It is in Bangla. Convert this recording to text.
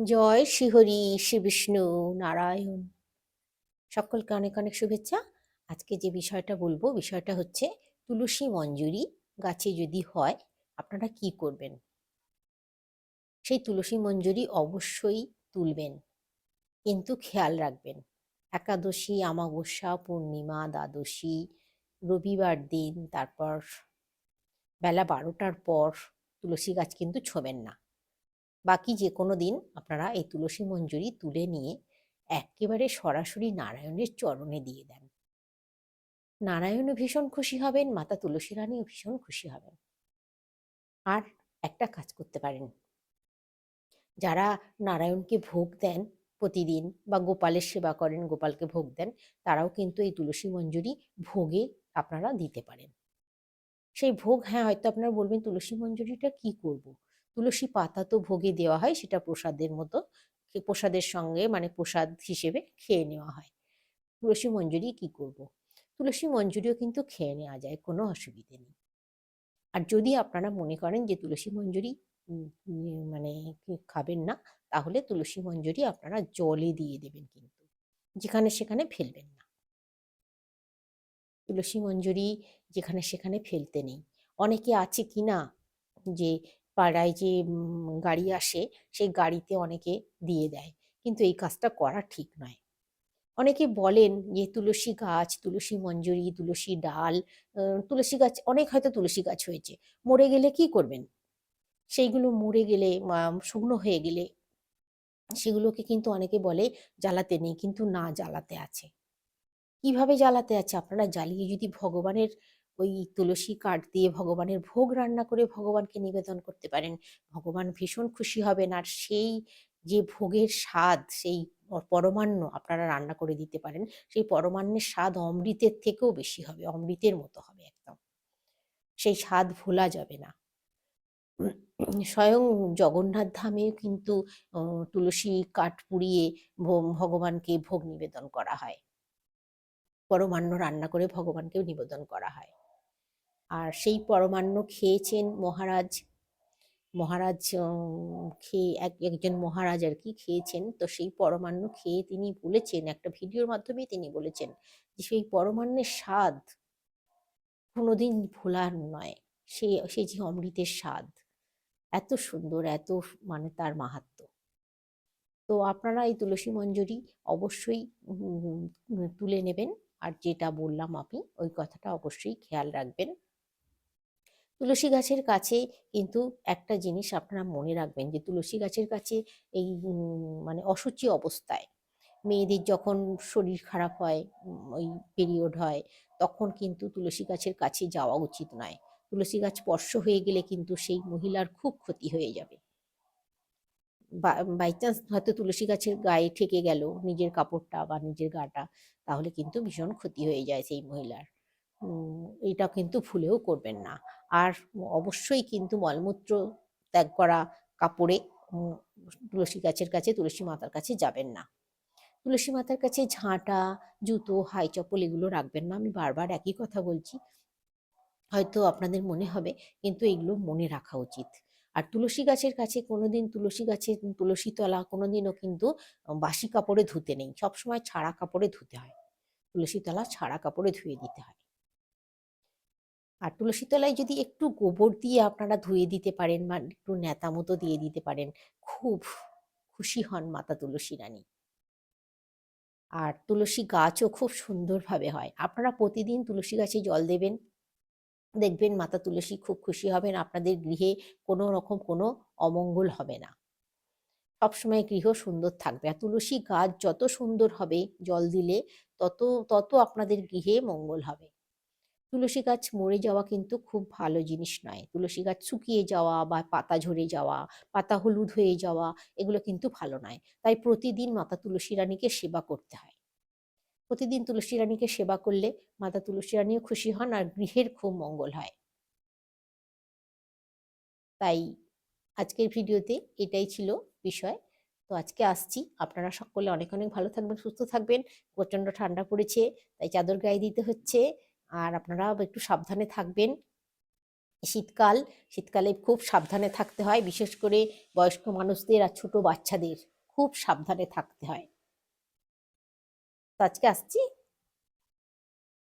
জয় শ্রীহরি শ্রী বিষ্ণু নারায়ণ। সকলকে অনেক অনেক শুভেচ্ছা। আজকে যে বিষয়টা বলব, বিষয়টা হচ্ছে তুলসী মঞ্জুরি গাছে যদি হয়, আপনারা কি করবেন? সেই তুলসী মঞ্জুরি অবশ্যই তুলবেন, কিন্তু খেয়াল রাখবেন। একাদশী, অমাবস্যা, পূর্ণিমা, দ্বাদশী, রবিবার দিন, তারপর বেলা বারোটার পর তুলসী গাছ কিন্তু ছোবেন না। বাকি যে কোনো দিন আপনারা এই তুলসী মঞ্জুরি তুলে নিয়ে একেবারে সরাসরি নারায়ণের চরণে দিয়ে দেন। নারায়ণও ভীষণ খুশি হবেন, মাতা তুলসী রানীও ভীষণ খুশি হবেন। আর একটা কাজ করতে পারেন। যারা নারায়ণকে ভোগ দেন প্রতিদিন বা গোপালের সেবা করেন, গোপালকে ভোগ দেন, তারাও কিন্তু এই তুলসী মঞ্জুরি ভোগে আপনারা দিতে পারেন। সেই ভোগ হ্যাঁ হয়তো আপনারা বলবেন, তুলসী মঞ্জুরিটা কি করব। তুলসী পাতা তো ভোগে দেওয়া হয়, সেটা প্রসাদের মতো প্রসাদের সঙ্গে মানে প্রসাদ হিসেবে খেয়ে নেওয়া হয়। তুলসী মঞ্জুরি কি করব। তুলসী মঞ্জুরিও কিন্তু খেয়ে নেওয়া যায়, কোনো অসুবিধে নেই। আর যদি আপনারা মনে করেন যে তুলসী মঞ্জুরি মানে খাবেন না, তাহলে তুলসী মঞ্জুরি আপনারা জলে দিয়ে দেবেন কিন্তু, যেখানে সেখানে ফেলবেন না। তুলসী মঞ্জুরি যেখানে সেখানে ফেলতে নেই। অনেকে আছে কি না যে পাড়ায় যে গাড়ি আসে, সেই গাড়িতে অনেকে দিয়ে দেয়। কিন্তু এই কাজটা করা ঠিক নয়। অনেকে বলেন যে, তুলসী গাছ, তুলসী মঞ্জুরি, তুলসী ডাল তুলসী গাছ, অনেক হয়তো তুলসী গাছ হয়েছে। মরে গেলে কি করবেন? সেইগুলো মরে গেলে শুকনো হয়ে গেলে সেগুলোকে কিন্তু অনেকে বলে জ্বালাতে নেই, কিন্তু না জ্বালাতে আছে। কীভাবে জ্বালাতে আছে? আপনারা জ্বালিয়ে যদি ভগবানের ওই তুলসী কাঠ দিয়ে ভগবানের ভোগ রান্না করে ভগবানকে নিবেদন করতে পারেন। ভগবান ভীষণ খুশি হবেন আর সেই যে ভোগের স্বাদ, সেই পরমান্ন আপনারা রান্না করে দিতে পারেন, সেই পরমান্নের স্বাদ অমৃতের থেকেও বেশি হবে, অমৃতের মতো হবে একদম। সেই স্বাদ ভোলা যাবে না। স্বয়ং জগন্নাথ ধামে কিন্তু তুলসী কাঠ পুড়িয়ে ভগবানকে ভোগ নিবেদন করা হয়। পরমান্ন রান্না করে ভগবানকেও নিবেদন করা হয়। আর সেই পরমান্ন খেয়েছেন মহারাজ। মহারাজ খেয়ে এক, একজন মহারাজ আর কি খেয়েছেন। তো সেই পরমান্ন খেয়ে তিনি বলেছেন, একটা ভিডিওর মাধ্যমে তিনি বলেছেন যে সেই পরমান্নের স্বাদ কোনোদিন ভোলার নয়। সে সেই যে অমৃতের স্বাদ, এত সুন্দর, এত মানে তার মাহাত্ম। তো আপনারা এই তুলসী মঞ্জুরি অবশ্যই তুলে নেবেন। আর যেটা বললাম আপনি, ওই কথাটা অবশ্যই খেয়াল রাখবেন। তুলসী গাছের কাছে কিন্তু একটা জিনিস আপনারা মনে রাখবেন যে তুলসী গাছের কাছে এই মানে অসুচি অবস্থায়। মেয়েদের যখন শরীর খারাপ হয় ওই পিরিয়ড হয়, তখন কিন্তু তুলসী গাছের কাছে যাওয়া উচিত নয়। তুলসী গাছ স্পর্শ হয়ে গেলে কিন্তু সেই মহিলার খুব ক্ষতি হয়ে যাবে। বাই চান্স হয়তো তুলসী গাছের গায়ে ঠেকে গেল নিজের কাপড়টা বা নিজের গাটা, তাহলে কিন্তু ভীষণ ক্ষতি হয়ে যায় সেই মহিলার। এটা কিন্তু ভুলেও করবেন না। আর অবশ্যই কিন্তু মলমূত্র ত্যাগ করা কাপড়ে তুলসী গাছের কাছে, তুলসী মাতার কাছে যাবেন না। তুলসী মাতার কাছে ঝাঁটা, জুতো, হাই চপ্পল এগুলো রাখবেন না। আমি বারবার একই কথা বলছি। হয়তো আপনাদের মনে হবে, কিন্তু এগুলো মনে রাখা উচিত। আর তুলসী গাছের কাছে কোনোদিন তুলসী গাছের, তুলসী তলা কোনোদিনও কিন্তু বাসি কাপড়ে ধুতে নেই। সবসময় ছাড়া কাপড়ে ধুতে হয়। তুলসী তলা ছাড়া কাপড়ে ধুয়ে দিতে হয়। আর তুলসী তলায় যদি একটু গোবর দিয়ে আপনারা ধুয়ে দিতে পারেন বা একটু নেতা মতো দিয়ে দিতে পারেন, খুব খুশি হন মাতা তুলসী রানী। আর তুলসী গাছও খুব সুন্দরভাবে হয়। আপনারা প্রতিদিন তুলসী গাছে জল দেবেন, দেখবেন মাতা তুলসী খুব খুশি হবেন, আপনাদের গৃহে কোনো রকম কোনো অমঙ্গল হবে না। সবসময় গৃহ সুন্দর থাকবে। আর তুলসী গাছ যত সুন্দর হবে, জল দিলে তত তত আপনাদের গৃহে মঙ্গল হবে। তুলসী গাছ মরে যাওয়া কিন্তু খুব ভালো জিনিস নয়। তুলসী গাছ শুকিয়ে যাওয়া বা পাতা ঝরে যাওয়া, পাতা হলুদ হয়ে যাওয়া, এগুলো কিন্তু ভালো নয়। তাই প্রতিদিন মাতা তুলসী রানীকে সেবা করতে হয়। প্রতিদিন তুলসী রানীকে সেবা করলে মাতা তুলসী রানীও খুশি হন আর গৃহের খুব মঙ্গল হয়। তাই আজকের ভিডিওতে এটাই ছিল বিষয়। তো আজকে আসছি। আপনারা সকলে অনেক অনেক ভালো থাকবেন, সুস্থ থাকবেন। প্রচণ্ড ঠান্ডা পড়েছে, তাই চাদর গায়ে দিতে হচ্ছে। আর আপনারা একটু সাবধানে থাকবেন। শীতকাল, শীতকালে খুব সাবধানে থাকতে হয়, বিশেষ করে বয়স্ক মানুষদের আর ছোট বাচ্চাদের খুব সাবধানে থাকতে হয়। তো আজকে আসছি।